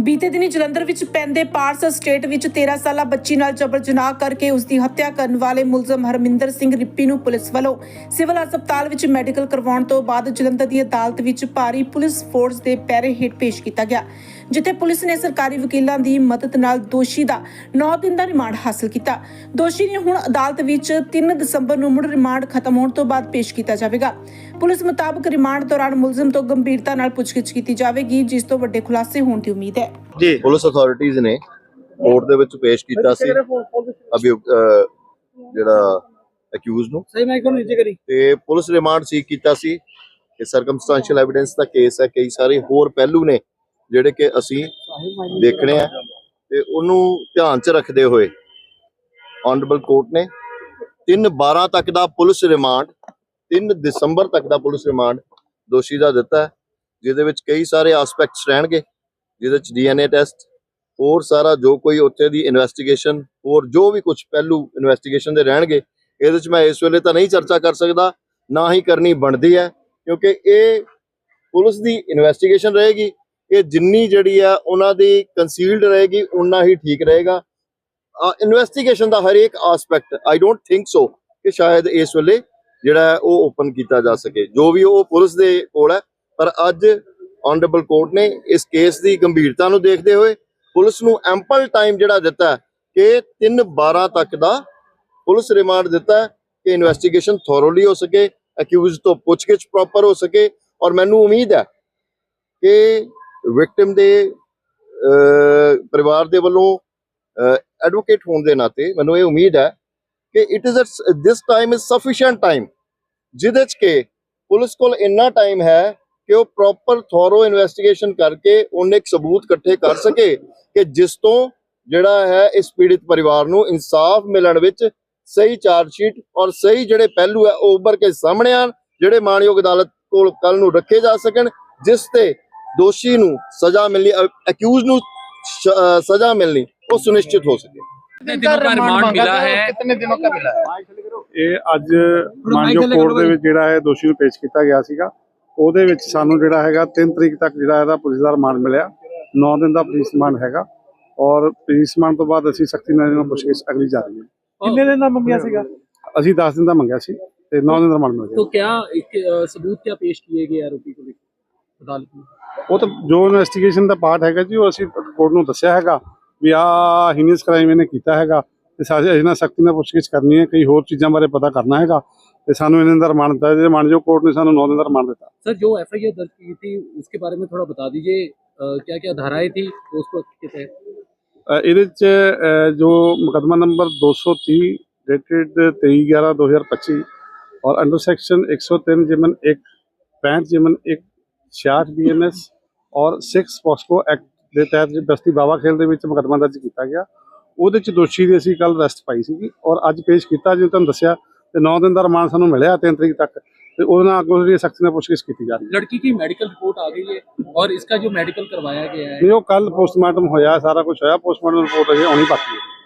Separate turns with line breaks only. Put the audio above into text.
ਬੀਤੇ ਦਿਨੀ ਜਲੰਧਰ ਵਿੱਚ ਪੈਂਦੇ ਪਾਰਸ ਸਟੇਟ ਵਿੱਚ 13 ਸਾਲਾ ਬੱਚੀ ਨਾਲ ਜਬਰ ਜਨਾਹ ਕਰਕੇ ਉਸ ਦੀ ਹੱਤਿਆ ਕਰਨ ਵਾਲੇ ਮੁਲਜ਼ਮ ਹਰਮਿੰਦਰ ਸਿੰਘ ਰਿੱਪੀ ਨੂੰ ਪੁਲਿਸ ਵੱਲੋਂ ਸਿਵਲ ਹਸਪਤਾਲ ਵਿੱਚ ਮੈਡੀਕਲ ਕਰਵਾਉਣ ਤੋਂ ਬਾਅਦ ਜਲੰਧਰ ਦੀ ਅਦਾਲਤ ਵਿੱਚ ਭਾਰੀ ਪੁਲਿਸ ਫੋਰਸ ਦੇ ਪੈਰੇ ਹੇਠ ਪੇਸ਼ ਕੀਤਾ ਗਿਆ। ਜਿੱਥੇ ਪੁਲਿਸ ਨੇ ਸਰਕਾਰੀ ਵਕੀਲਾਂ ਦੀ ਮਦਦ ਨਾਲ ਦੋਸ਼ੀ ਦਾ 9 ਦਿਨ ਦਾ ਰਿਮਾਂਡ ਹਾਸਲ ਕੀਤਾ। ਦੋਸ਼ੀ ਨੇ ਹੁਣ ਅਦਾਲਤ ਵਿੱਚ 3 ਦਸੰਬਰ ਨੂੰ ਮੁੜ ਰਿਮਾਂਡ ਖਤਮ ਹੋਣ ਤੋਂ ਬਾਅਦ ਪੇਸ਼ ਕੀਤਾ ਜਾਵੇਗਾ। ਪੁਲਿਸ ਮੁਤਾਬਕ ਰਿਮਾਂਡ ਦੌਰਾਨ ਮੁਲਜ਼ਮ ਤੋਂ ਗੰਭੀਰਤਾ ਨਾਲ ਪੁੱਛਗਿੱਛ ਕੀਤੀ ਜਾਵੇਗੀ ਜਿਸ ਤੋਂ ਵੱਡੇ ਖੁਲਾਸੇ ਹੋਣ ਦੀ ਉਮੀਦ ਹੈ।
ਜੀ ਪੁਲਿਸ ਅਥਾਰਟੀਆਂ ਨੇ ਕੋਰਟ ਦੇ ਵਿੱਚ ਪੇਸ਼ ਕੀਤਾ ਸੀ। ਅਭਿਯੁਕਤ ਜਿਹੜਾ ਅਕਿਊਜ਼ ਨੂੰ।
ਸਹੀ ਮੈਂ ਕੋਲ ਨੀਚੇ ਕਰੀ?
ਤੇ ਪੁਲਿਸ ਰਿਮਾਂਡ ਸੀਕ ਕੀਤਾ ਸੀ। ਕਿ ਸਰਕਮਸਟੈਂਸ਼ੀਅਲ ਐਵੀਡੈਂਸ ਦਾ ਕੇਸ ਹੈ। ਕਈ ਸਾਰੇ ਹੋਰ ਪਹਿਲੂ ਨੇ। ਜਿਹੜੇ ਕਿ ਅਸੀਂ ਦੇਖਣੇ ਆ ਤੇ ਉਹਨੂੰ ਧਿਆਨ 'ਚ ਰੱਖਦੇ ਹੋਏ ਆਨਰੇਬਲ ਕੋਰਟ ਨੇ 3 12 ਤੱਕ ਦਾ ਪੁਲਿਸ ਰਿਮਾਂਡ 3 ਦਸੰਬਰ ਤੱਕ ਦਾ ਪੁਲਿਸ ਰਿਮਾਂਡ ਦੋਸ਼ੀ ਦਾ ਦਿੱਤਾ ਜਿਹਦੇ ਵਿੱਚ ਕਈ ਸਾਰੇ ਐਸਪੈਕਟਸ ਰਹਿਣਗੇ, ਜਿਹਦੇ ਵਿੱਚ ਡੀਐਨਏ ਟੈਸਟ ਹੋਰ ਸਾਰਾ ਜੋ ਕੋਈ ਉੱਥੇ ਦੀ ਇਨਵੈਸਟੀਗੇਸ਼ਨ ਹੋਰ ਜੋ ਵੀ ਕੁਝ ਪਹਿਲੂ ਇਨਵੈਸਟੀਗੇਸ਼ਨ ਦੇ ਰਹਿਣਗੇ, ਇਹਦੇ ਵਿੱਚ ਮੈਂ ਇਸ ਵੇਲੇ ਤਾਂ ਨਹੀਂ ਚਰਚਾ ਕਰ ਸਕਦਾ, ਨਾ ਹੀ ਕਰਨੀ ਬਣਦੀ ਹੈ, ਕਿਉਂਕਿ ਇਹ ਪੁਲਿਸ ਦੀ ਇਨਵੈਸਟੀਗੇਸ਼ਨ ਰਹੇਗੀ ਇਹ ਜਿੰਨੀ ਜਿਹੜੀ ਆ ਉਹਨਾਂ ਦੀ ਕੰਸੀਲਡ ਰਹੇਗੀ ਉਨਾ ਹੀ ਠੀਕ ਰਹੇਗਾ। ਇਨਵੈਸਟੀਗੇਸ਼ਨ ਦਾ ਹਰੇਕ aspect I don't think so ਕਿ ਸ਼ਾਇਦ ਇਸ ਵੇਲੇ ਜਿਹੜਾ ਉਹ ਓਪਨ ਕੀਤਾ ਜਾ ਸਕੇ। ਜੋ ਵੀ ਉਹ ਪੁਲਿਸ ਦੇ ਕੋਲ ਹੈ, ਪਰ ਅੱਜ ਆਨਰੇਬਲ ਕੋਰਟ ਨੇ ਇਸ ਕੇਸ ਦੀ ਗੰਭੀਰਤਾ ਨੂੰ ਦੇਖਦੇ ਹੋਏ ਪੁਲਿਸ ਨੂੰ ਐਂਪਲ ਟਾਈਮ ਜਿਹੜਾ ਦਿੱਤਾ ਕਿ 3 12 ਤੱਕ ਦਾ ਪੁਲਿਸ ਰਿਮਾਂਡ ਦਿੱਤਾ ਕਿ ਇਨਵੈਸਟੀਗੇਸ਼ਨ ਥੋਰੋਲੀ ਹੋ ਸਕੇ ਅਕਿਊਜ਼ ਤੋਂ ਪੁੱਛਗਿੱਛ ਪ੍ਰੋਪਰ ਹੋ ਸਕੇ। ਔਰ ਮੈਨੂੰ ਉਮੀਦ ਹੈ ਕਿ ਵਿਕਟਿਮ ਦੇ ਪਰਿਵਾਰ ਦੇ ਵੱਲੋਂ ਐਡਵੋਕੇਟ ਹੋਣ ਦੇ ਨਾਤੇ ਮੈਨੂੰ ਇਹ ਉਮੀਦ ਹੈ ਕਿ it is this time is sufficient time ਜਿਹਦੇ ਚ ਕਿ ਪੁਲਿਸ ਕੋਲ ਇੰਨਾ ਟਾਈਮ ਹੈ ਕਿ ਉਹ ਪ੍ਰੋਪਰ ਥੋਰੋ ਇਨਵੈਸਟੀਗੇਸ਼ਨ ਕਰਕੇ ਉਹਨੇ ਇੱਕ ਸਬੂਤ ਇਕੱਠੇ ਕਰ ਸਕੇ ਕਿ ਜਿਸ ਤੋਂ ਜਿਹੜਾ ਹੈ ਇਸ ਪੀੜਿਤ ਪਰਿਵਾਰ ਨੂੰ ਇਨਸਾਫ ਮਿਲਣ ਵਿੱਚ ਸਹੀ ਚਾਰਜ ਸ਼ੀਟ ਔਰ ਸਹੀ ਜਿਹੜੇ ਪਹਿਲੂ ਹੈ ਉਹ ਉੱਭਰ ਕੇ ਸਾਹਮਣੇ ਆਣ ਜਿਹੜੇ ਮਾਨਯੋਗ ਅਦਾਲਤ ਕੋਲ ਕੱਲ ਨੂੰ ਰੱਖੇ ਜਾ ਸਕਣ, ਜਿਸ ਤੇ ਦੋਸ਼ੀ ਨੂੰ ਸਜ਼ਾ ਮਿਲਣੀ ਅਕਿਊਜ਼ ਨੂੰ ਸਜ਼ਾ ਮਿਲਣੀ ਉਹ ਸੁਨਿਸ਼ਚਿਤ ਹੋ ਸਕੇ।
ਇਹ ਅੱਜ ਮਾਨਯੋਗ ਕੋਰਟ ਦੇ ਵਿੱਚ ਜਿਹੜਾ ਹੈ ਦੋਸ਼ੀ ਨੂੰ ਪੇਸ਼ ਕੀਤਾ ਗਿਆ ਸੀਗਾ ਉਹਦੇ ਵਿੱਚ ਸਾਨੂੰ ਜਿਹੜਾ ਹੈਗਾ 3 ਤਰੀਕ ਤੱਕ ਜਿਹੜਾ ਇਹਦਾ ਪੁਲਿਸ ਦਾ ਮਿਲਿਆ। 9 ਦਿਨ ਦਾ ਪੁਲਿਸ ਰਿਮਾਂਡ ਹੈਗਾ ਔਰ ਪੁਲਿਸ ਰਿਮਾਂਡ ਤੋਂ ਬਾਅਦ ਅਸੀਂ ਸਖਤੀ ਨਾਲ ਇਹਨਾਂ ਪੁੱਛਗਿੱਛ ਅਗਲੀ ਜਾ ਰਹੀ ਹੈ।
ਕਿੰਨੇ ਦਿਨ ਦਾ ਮੰਗਿਆ ਸੀਗਾ?
ਅਸੀਂ 10 ਦਿਨ ਦਾ ਮੰਗਿਆ ਸੀ ਤੇ 9 ਦਿਨ ਦਾ ਰਿਮਾਂਡ ਮਿਲ ਗਿਆ
ਤਾਂ ਕਿਆ ਸਬੂਤ ਕਿਆ ਪੇਸ਼ ਕੀਏ ਗਏ ਆਰੋਪੀ ਕੋਲ? ਅਦਾਲਤ ਨੂੰ।
ਉਹ ਤਾਂ ਜੋ ਇਨਵੈਸਟੀਗੇਸ਼ਨ ਦਾ ਪਾਰਟ ਹੈਗਾ ਜੀ ਉਹ ਅਸੀਂ ਕੋਰਟ ਨੂੰ ਦੱਸਿਆ ਹੈਗਾ ਵੀ ਆ ਹੀਨੀਅਸ ਕ੍ਰਾਈਮ ਇਹਨੇ ਕੀਤਾ ਹੈਗਾ ਤੇ ਸਾਰੇ ਇਹਨਾਂ ਸਖਤੀ ਨਾਲ ਪੁੱਛਗਿੱਛ ਕਰਨੀ ਹੈ ਕਈ ਹੋਰ ਚੀਜ਼ਾਂ ਬਾਰੇ ਪਤਾ ਕਰਨਾ ਹੈਗਾ ਤੇ ਸਾਨੂੰ ਇਹਨਾਂ ਦਾ ਰਿਮਾਂਡ ਦਿੱਤਾ ਜੇ ਮਾਨਯੋਗ ਕੋਰਟ ਨੇ ਸਾਨੂੰ 9 ਦਿਨ ਦਾ ਰਿਮਾਂਡ ਦਿੱਤਾ
सर जो एफ आई आर दर्ज की थी उसके बारे में थोड़ा बता दीजिए क्या क्या धाराएं थी तो उसको के तहत
ਅ, ਇਹਦੇ ਚ ਅ, ਜੋ ਮੁਕੱਦਮਾ ਨੰਬਰ 230 ਡੇਟਡ 23/11/2025 ਔਰ ਅੰਡਰ ਸੈਕਸ਼ਨ 103 ਜਿਮਨ 1 65 ਜਿਮਨ 1 66 ਬੀਐਨਐਸ ਔਰ 6 ਪੋਸਕੋ ਐਕਟ ਦੇ ਤਹਿਤ ਬਸਤੀ ਬਾਵਾ ਖੇਲ ਦੇ ਵਿੱਚ ਮੁਕਦਮਾ ਦਰਜ ਕੀਤਾ ਗਿਆ। ਉਹਦੇ ਚ ਦੋਸ਼ੀ ਦੀ ਅਸੀਂ ਕੱਲ ਅਰੈਸਟ ਪਾਈ ਸੀਗੀ ਔਰ ਅੱਜ ਪੇਸ਼ ਕੀਤਾ ਜਿਵੇਂ ਤੁਹਾਨੂੰ ਦੱਸਿਆ ਤੇ 9 ਦਿਨ ਦਾ ਰਿਮਾਂਡ ਸਾਨੂੰ ਮਿਲਿਆ 3 ਤਰੀਕ ਤੱਕ। ਤੇ ਉਹਦੇ ਨਾਲ ਅੱਗੋਂ ਜਿਹੜੀ ਸਖਤੀ ਨਾਲ ਪੁੱਛਗਿੱਛ ਕੀਤੀ ਜਾ ਰਹੀ ਹੈ।
ਲੜਕੀ ਦੀ ਮੈਡੀਕਲ ਰਿਪੋਰਟ ਆ ਗਈ ਹੈ ਔਰ ਇਸ ਦਾ ਜੋ ਮੈਡੀਕਲ ਕਰਵਾਇਆ ਗਿਆ
ਹੈ। ਉਹ ਕੱਲ ਪੋਸਟਮਾਰਟਮ ਹੋਇਆ ਸਾਰਾ ਕੁਝ ਹੋਇਆ ਪੋਸਟਮਾਰਟਮ ਰਿਪੋਰਟ ਅਜੇ ਆਉਣੀ ਬਾਕੀ ਹੈ।